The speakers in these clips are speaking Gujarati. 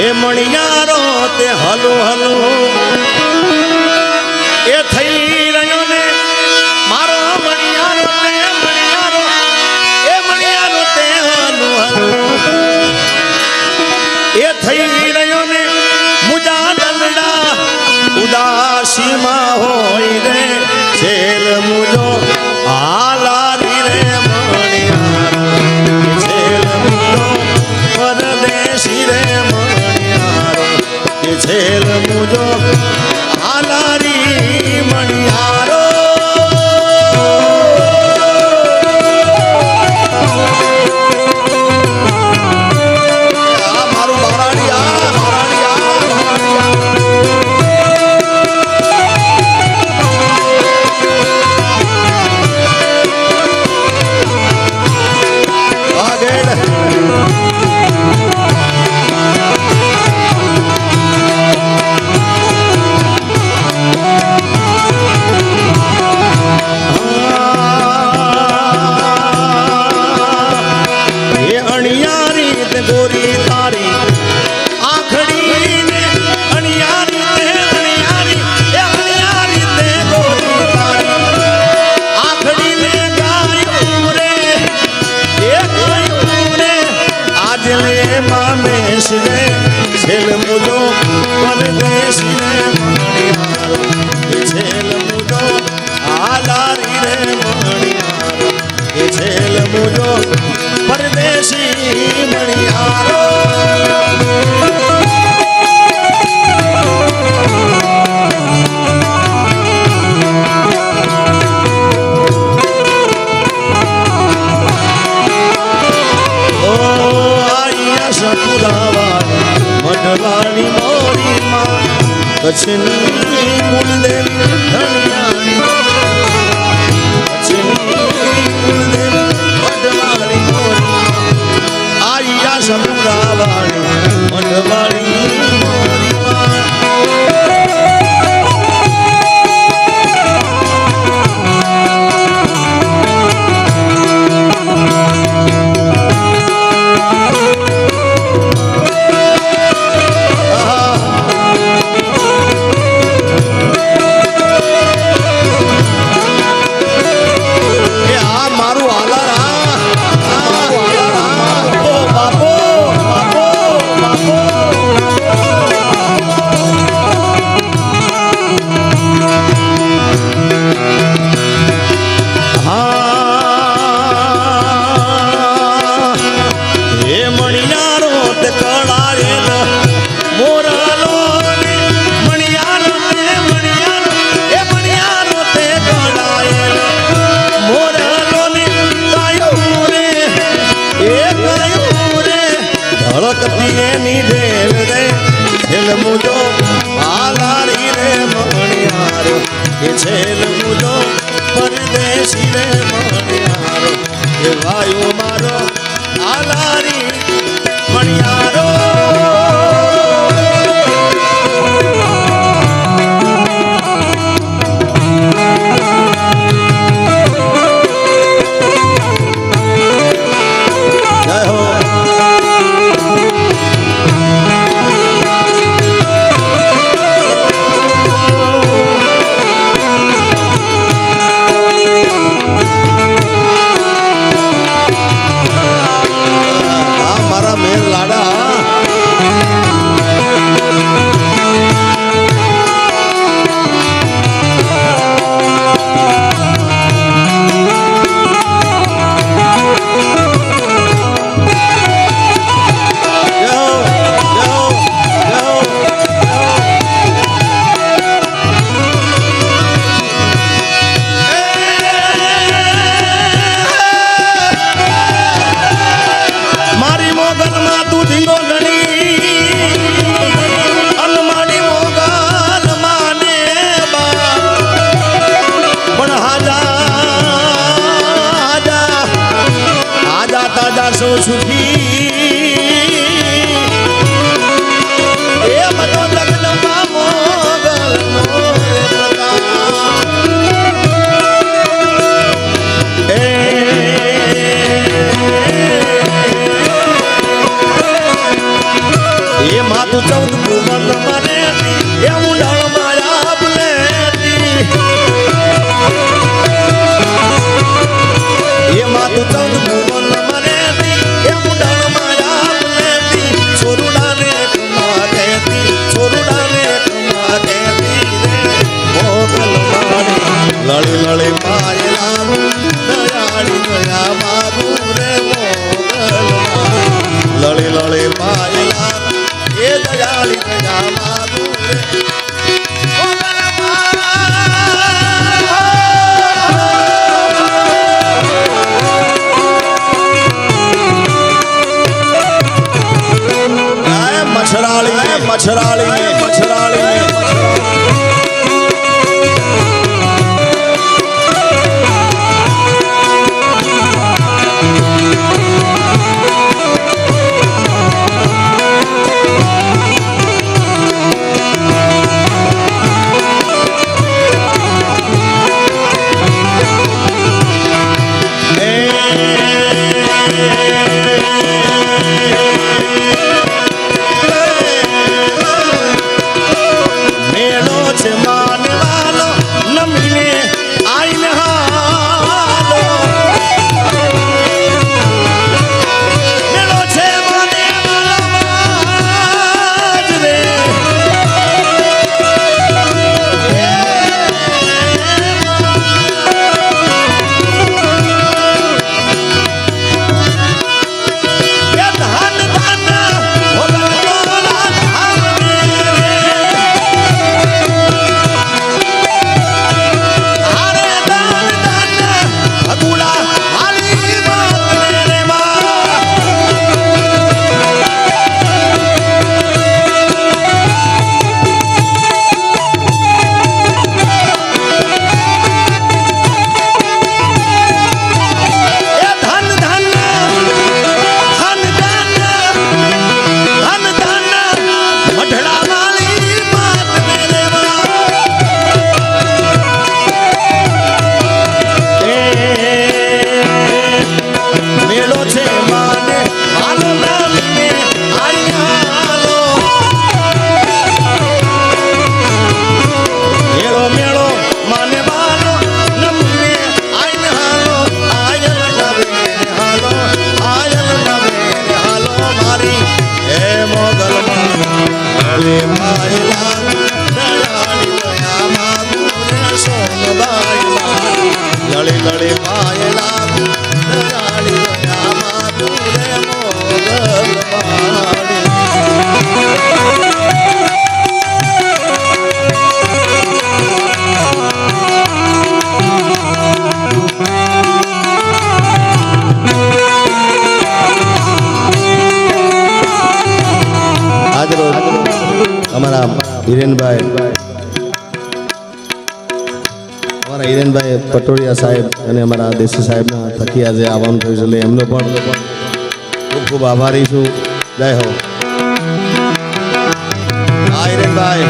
હે મણિયારો તે હલું હલો. baby. so sweet. પછડાળીને પછડાળીને હિરેનભાઈ. અમારા હિરેનભાઈ પટોડિયા સાહેબ અને અમારા દેશી સાહેબના થકી આજે આવવાનું થયું છે. એટલે એમનો પણ ખૂબ ખૂબ આભારી છું. જય હો, હિરેનભાઈ.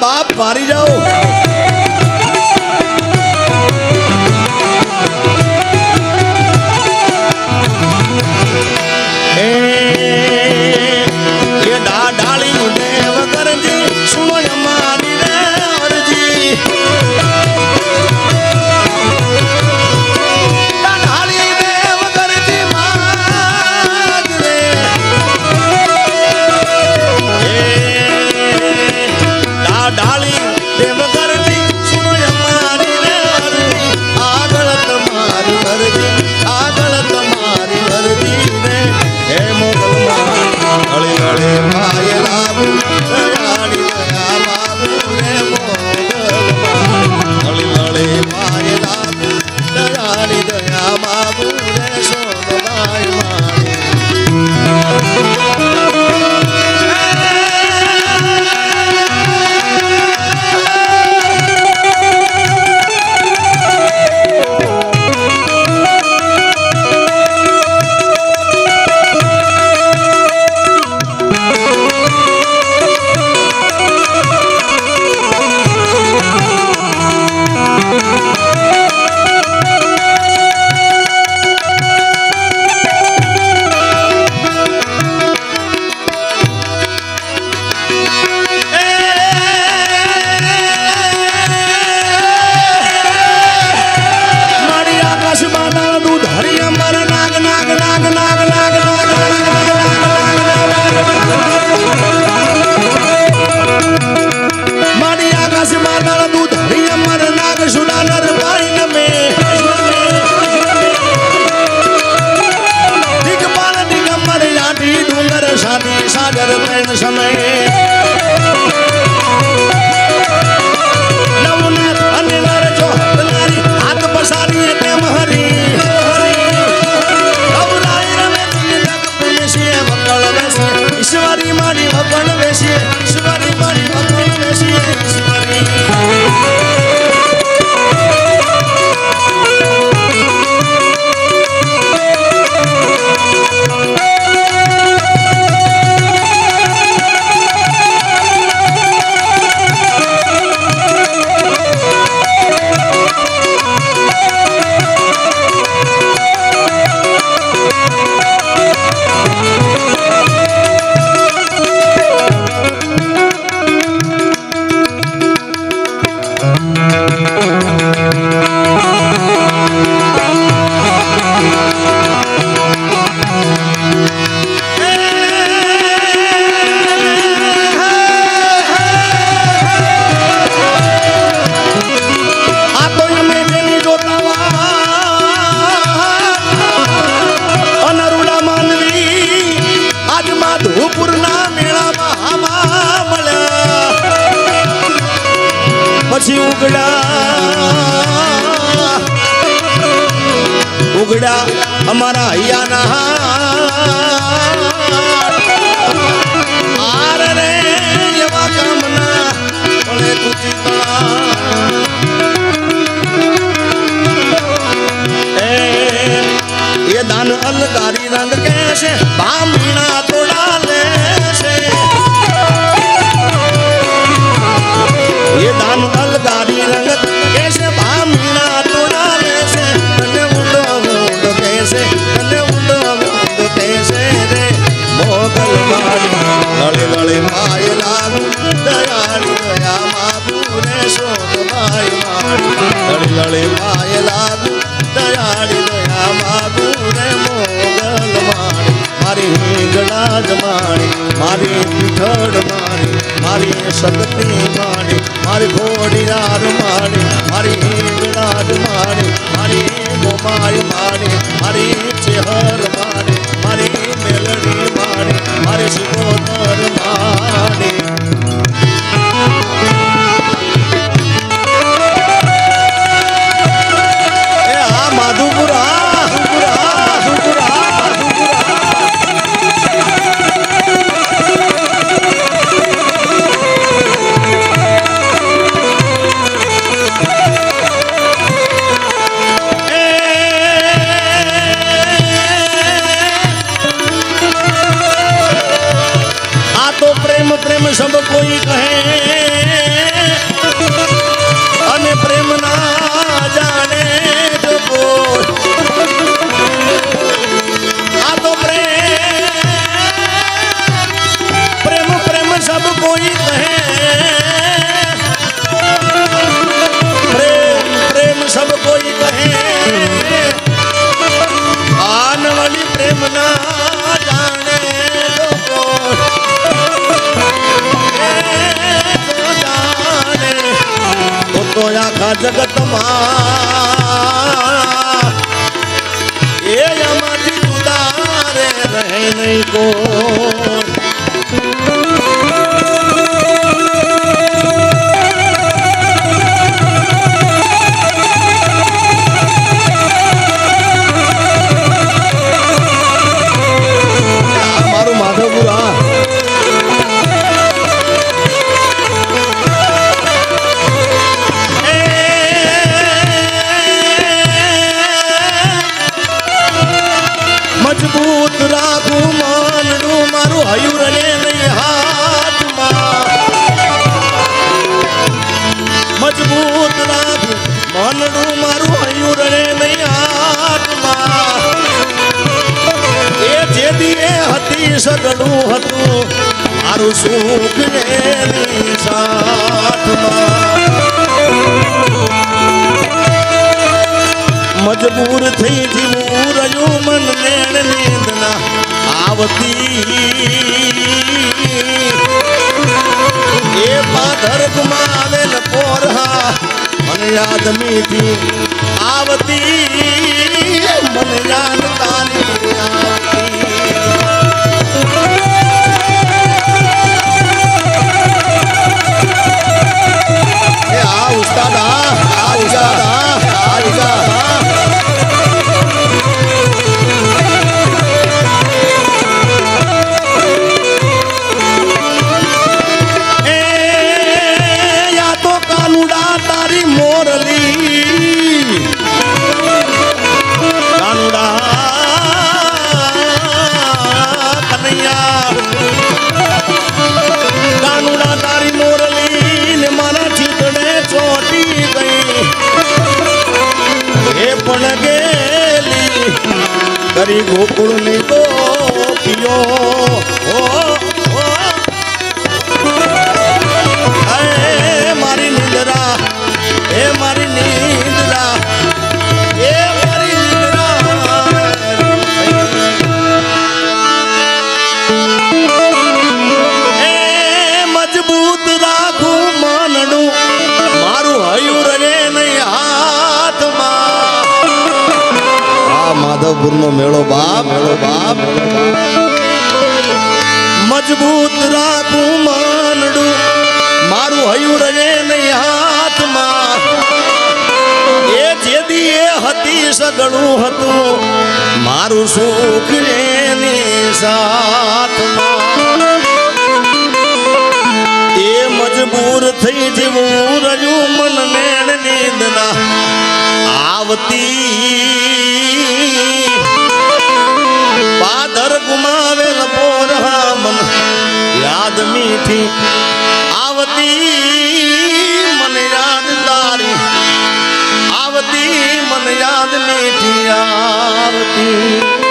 બાપ મારી જાઓ. देवगा ઈશ્વરી વેસીએ સુવારી મારી વકળ બેસીએ. ઉગડા અમારા હૈયાના આર રે એવા કામના ભલે તુચી એ બામીણા તોડા લેશે એ ગળે માય લાગુ દયાળી દયા માગુ રે મોગલ મારી મારી હિંગળા જ મારી મારી પીઠળ મારી મારી શક્તિ મારી મારી ઘોડિયાર મારી મારી હિંગળા જ મારી મારી ગોમાય મારી મારી ચેહર મારી મારી મેલડી મારી મારી રહે મજબૂત રાખું માનડું મારું હયુર ને મજબૂત રાખું માનડું મારું હયુર ને હાથમાં. એ જે દીએ હતી સગડું હતું, મારું સુખ ને સાથમાં. મજબૂર થઈ જીવું રહ્યું મન નેણ નીંદના આવતી એ પાધર ગુમાવેલ પોરહા, મને યાદ મીઠી આવતી મને યાદ માધવપુરનો મેળો બાપ. મેળો બાપ મજબૂત રાખું માનડું મારું હયું રહે નહીં હાથમાં. એ જેદી એ હતી સગળું હતું. મારું સુખ એની સાથમાં. એ મજબૂર થઈ જીવું રહ્યું મન મેળ નીંદના આવતી યાદ મીઠી આવતી મને યાદ તારી આવતી મને યાદ મીઠી આવતી.